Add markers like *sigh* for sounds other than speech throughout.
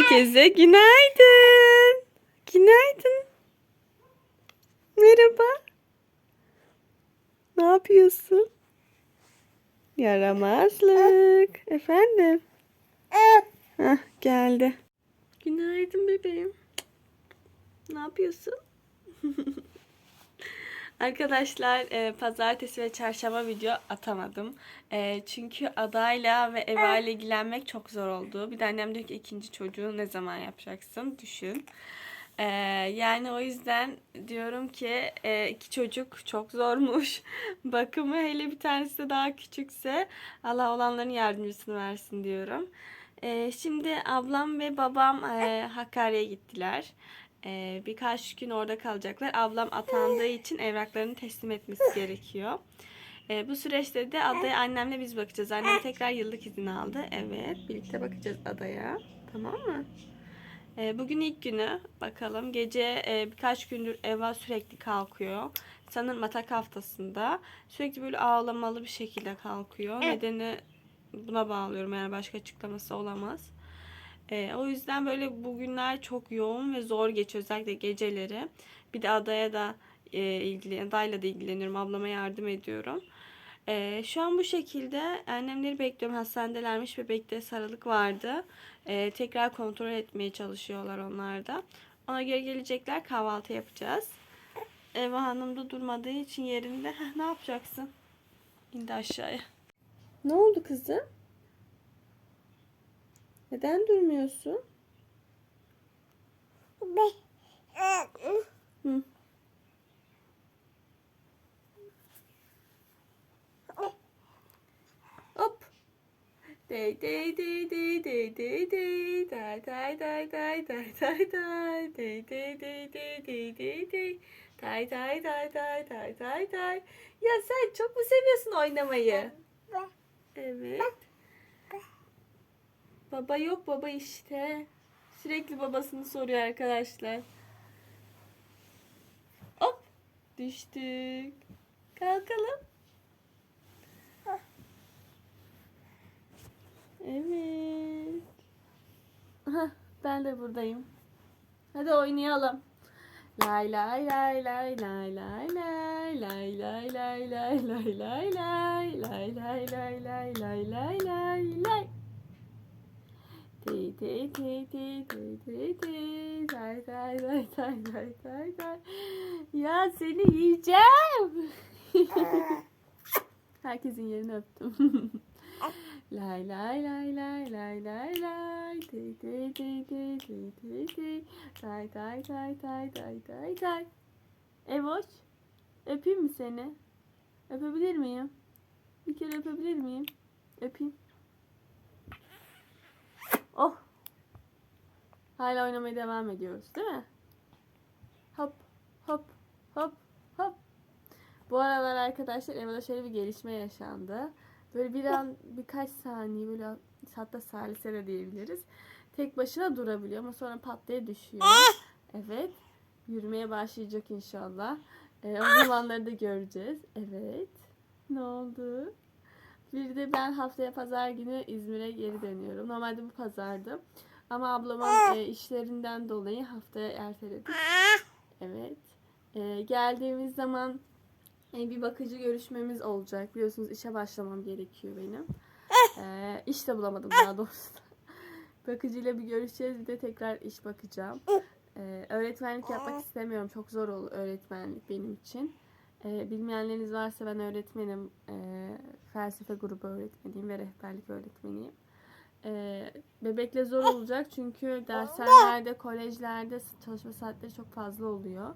Herkese günaydın. Günaydın. Merhaba. Ne yapıyorsun? Yaramazlık. Efendim? Hah, geldi. Günaydın bebeğim. Ne yapıyorsun? Arkadaşlar e, pazartesi ve çarşamba video atamadım. E, çünkü adayla ve Eva ile ilgilenmek çok zor oldu. Bir de annem diyor ki ikinci çocuğu ne zaman yapacaksın? Düşün. E, yani o yüzden diyorum ki e, iki çocuk çok zormuş. *laughs* Bakımı hele bir tanesi de daha küçükse Allah olanların yardımcısını versin diyorum. E, şimdi ablam ve babam e, Hakkari'ye gittiler. Ee, birkaç gün orada kalacaklar. Ablam atandığı için evraklarını teslim etmesi gerekiyor. Ee, bu süreçte de adaya annemle biz bakacağız. Annem tekrar yıllık izin aldı. Evet, birlikte bakacağız adaya. Tamam mı? Ee, bugün ilk günü. Bakalım. Gece e, birkaç gündür Eva sürekli kalkıyor. Sanırım atak haftasında. Sürekli böyle ağlamalı bir şekilde kalkıyor. Nedeni buna bağlıyorum. Yani başka açıklaması olamaz. Ee, o yüzden böyle bugünler çok yoğun ve zor geçiyor özellikle geceleri. Bir de adaya da e, ilgili, adayla da ilgileniyorum. Ablama yardım ediyorum. Ee, şu an bu şekilde annemleri bekliyorum. Hastanedelermiş. Bebekte sarılık vardı. Ee, tekrar kontrol etmeye çalışıyorlar onlar da. Ona göre gelecekler. Kahvaltı yapacağız. Eva Hanım da durmadığı için yerinde. Heh, ne yapacaksın? İndi aşağıya. Ne oldu kızım? Neden durmuyorsun? Hı. Hop. Dey dey dey dey dey dey dey day day day day day day day dey dey dey dey dey dey dey day day day day day day day Ya sen çok mu seviyorsun oynamayı? Evet. Baba yok baba işte. Sürekli babasını soruyor arkadaşlar. Hop düştük. Kalkalım. Evet. Aha, ben de buradayım. Hadi oynayalım. Lay lay lay lay lay lay lay lay lay lay lay lay lay lay lay lay lay lay lay lay tey tey tey tey tey tey day day day day day day day Ya seni yiyeceğim. *laughs* Herkesin yerini öptüm. *laughs* lay lay lay lay lay lay lay tey tey tey tey tey tey tey day day day day day day day Evoş öpeyim mi seni? Öpebilir miyim? Bir kere öpebilir miyim? Öpeyim. Oh. Hala oynamaya devam ediyoruz değil mi? Hop hop hop hop. Bu aralar arkadaşlar Eva'da şöyle bir gelişme yaşandı. Böyle bir an birkaç saniye böyle hatta salise de diyebiliriz. Tek başına durabiliyor ama sonra pat diye düşüyor. Evet. Yürümeye başlayacak inşallah. Ee, o zamanları da göreceğiz. Evet. Ne oldu? Bir de ben haftaya pazar günü İzmir'e geri dönüyorum. Normalde bu pazardı. Ama ablamın e, işlerinden dolayı haftaya erteledik. Evet. E, geldiğimiz zaman e, bir bakıcı görüşmemiz olacak. Biliyorsunuz işe başlamam gerekiyor benim. E, iş de bulamadım daha doğrusu. *laughs* Bakıcıyla bir görüşeceğiz. Bir de tekrar iş bakacağım. E, öğretmenlik yapmak istemiyorum. Çok zor olur öğretmenlik benim için. E, bilmeyenleriniz varsa ben öğretmenim. E, felsefe grubu öğretmeniyim ve rehberlik öğretmeniyim. E, bebekle zor olacak çünkü dershanelerde, kolejlerde çalışma saatleri çok fazla oluyor.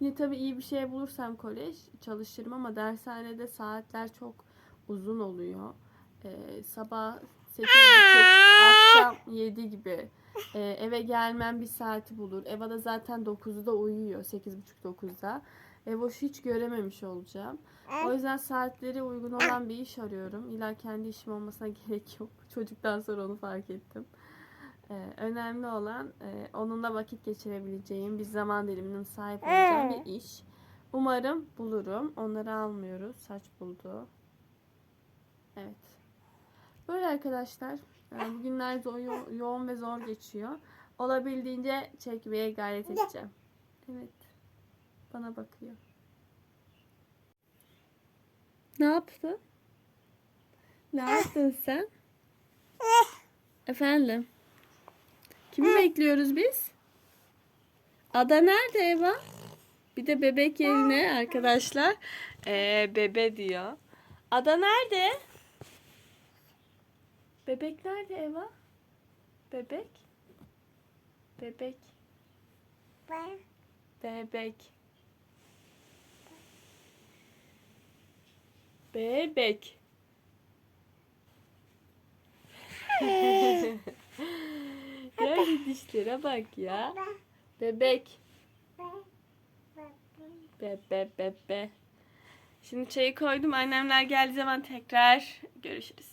Yine tabii iyi bir şey bulursam kolej çalışırım ama dershanede saatler çok uzun oluyor. E, sabah 8.30, akşam 7 gibi. E, eve gelmem bir saati bulur. Eva da zaten 9'da uyuyor. 8.30-9'da. Evoş'u hiç görememiş olacağım. O yüzden saatleri uygun olan bir iş arıyorum. İlla kendi işim olmasına *laughs* gerek yok. Çocuktan sonra onu fark ettim. Ee, önemli olan e, onunla vakit geçirebileceğim bir zaman diliminin sahip olacağım bir iş. Umarım bulurum. Onları almıyoruz. Saç buldu. Evet. Böyle arkadaşlar. Ee, bugünler zo- yo- yoğun ve zor geçiyor. Olabildiğince çekmeye gayret edeceğim. Evet. Bana bakıyor. Ne yaptın? Ne yaptın sen? Efendim? Kimi bekliyoruz biz? Ada nerede Eva? Bir de bebek yerine arkadaşlar ee, bebe diyor. Ada nerede? Bebek nerede Eva? Bebek? Bebek. Bebek. Bebek. ya *laughs* dişlere bak ya. Bebek. Bebe bebe. Şimdi çayı koydum. Annemler geldiği zaman tekrar görüşürüz.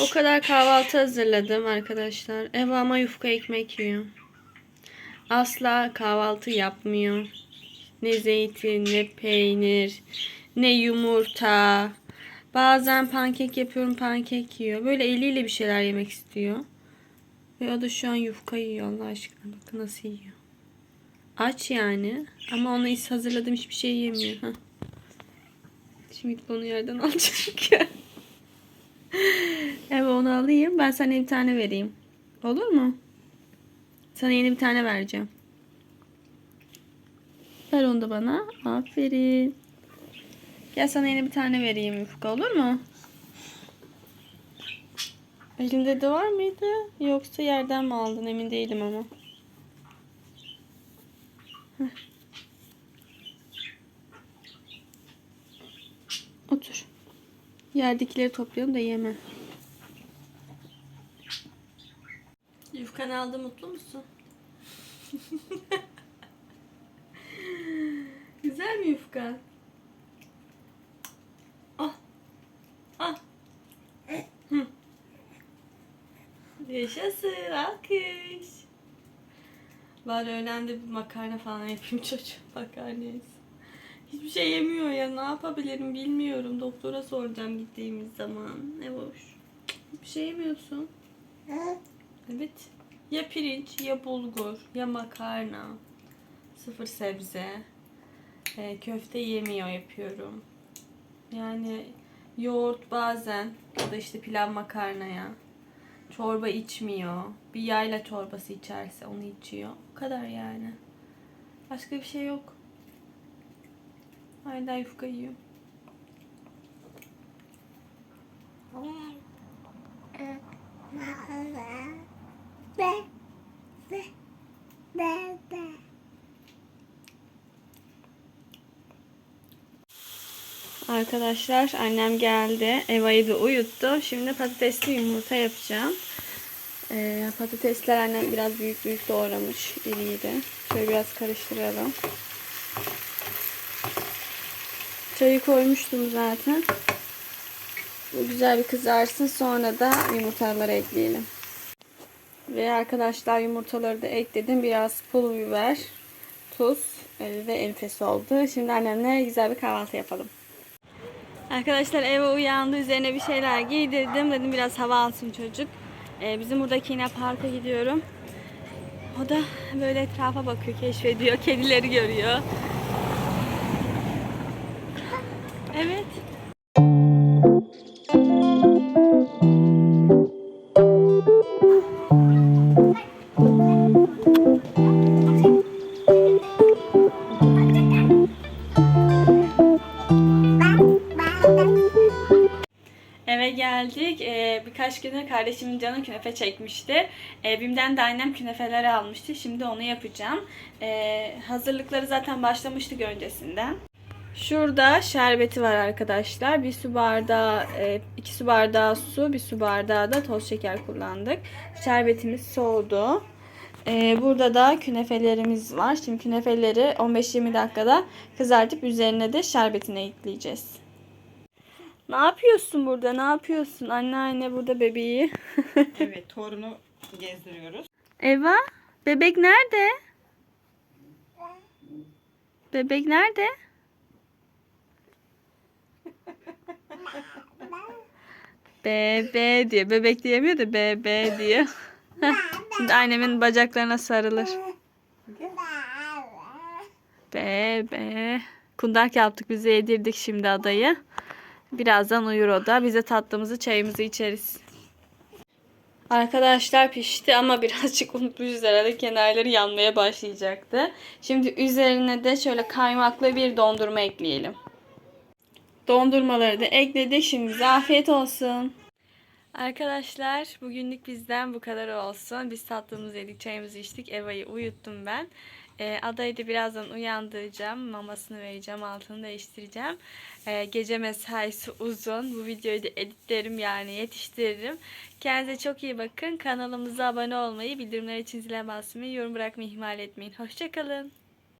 O kadar kahvaltı hazırladım arkadaşlar. Eva ama yufka ekmek yiyor. Asla kahvaltı yapmıyor. Ne zeytin, ne peynir, ne yumurta. Bazen pankek yapıyorum, pankek yiyor. Böyle eliyle bir şeyler yemek istiyor. Ve o da şu an yufka yiyor Allah aşkına. Bakın nasıl yiyor. Aç yani. Ama ona is hazırladığım hiçbir şey yemiyor. Şimdi onu yerden *laughs* alacak. *laughs* Evet onu alayım. Ben sana bir tane vereyim. Olur mu? Sana yeni bir tane vereceğim. Ver onu da bana. Aferin. Gel sana yeni bir tane vereyim Yufka olur mu? Elimde de var mıydı? Yoksa yerden mi aldın emin değilim ama. Heh. Otur. Yerdekileri toplayalım da yeme. Yufkanı aldı mutlu musun? *laughs* Mi yufka? Ah. Ah. Hı. Yaşasın. Alkış. Bari öğlen de bir makarna falan yapayım *laughs* çocuğum. Makarnayız. Hiçbir şey yemiyor ya. Ne yapabilirim bilmiyorum. Doktora soracağım gittiğimiz zaman. Ne boş. Bir şey yemiyorsun. Evet. Ya pirinç, ya bulgur, ya makarna. Sıfır sebze. Ee, köfte yemiyor yapıyorum. Yani yoğurt bazen ya da işte pilav makarnaya. Çorba içmiyor. Bir yayla çorbası içerse onu içiyor. O kadar yani. Başka bir şey yok. Hala yufka yiyor. Arkadaşlar annem geldi. Eva'yı da uyuttu. Şimdi patatesli yumurta yapacağım. Ee, patatesler annem biraz büyük büyük doğramış. İri iri. Şöyle biraz karıştıralım. Çayı koymuştum zaten. Bu güzel bir kızarsın. Sonra da yumurtaları ekleyelim. Ve arkadaşlar yumurtaları da ekledim. Biraz pul biber, tuz e, ve enfes oldu. Şimdi annemle güzel bir kahvaltı yapalım. Arkadaşlar eve uyandı. Üzerine bir şeyler giydirdim. Dedim biraz hava alsın çocuk. Ee, bizim buradaki yine parka gidiyorum. O da böyle etrafa bakıyor, keşfediyor. Kedileri görüyor. Evet. Birkaç güne kardeşimin canı künefe çekmişti. Ee, Bim'den de annem künefeleri almıştı. Şimdi onu yapacağım. Ee, hazırlıkları zaten başlamıştık öncesinden. Şurada şerbeti var arkadaşlar. Bir su bardağı, e, iki su bardağı su, bir su bardağı da toz şeker kullandık. Şerbetimiz soğudu. Ee, burada da künefelerimiz var. Şimdi künefeleri 15-20 dakikada kızartıp üzerine de şerbetini ekleyeceğiz. Ne yapıyorsun burada? Ne yapıyorsun? Anneanne burada bebeği. *laughs* Evet, torunu gezdiriyoruz. Eva, bebek nerede? Bebek nerede? Bebe diyor. Bebek diyemiyor da bebe diyor. Heh, *laughs* Şimdi annemin bacaklarına sarılır. Bebe. Kundak yaptık. Bize yedirdik şimdi adayı. Birazdan uyur o da. Bize tatlımızı çayımızı içeriz. Arkadaşlar pişti ama *laughs* birazcık unutmuşuz herhalde. Kenarları yanmaya başlayacaktı. Şimdi üzerine de şöyle kaymaklı bir dondurma ekleyelim. Dondurmaları da ekledik. Şimdi afiyet olsun. Arkadaşlar bugünlük bizden bu kadar olsun. Biz tatlımızı yedik, çayımızı içtik. Eva'yı uyuttum ben. Ee, adayı da birazdan uyandıracağım. Mamasını vereceğim, altını değiştireceğim. Ee, gece mesaisi uzun. Bu videoyu da editlerim yani yetiştiririm. Kendinize çok iyi bakın. Kanalımıza abone olmayı, bildirimler için zile basmayı, yorum bırakmayı ihmal etmeyin. Hoşçakalın.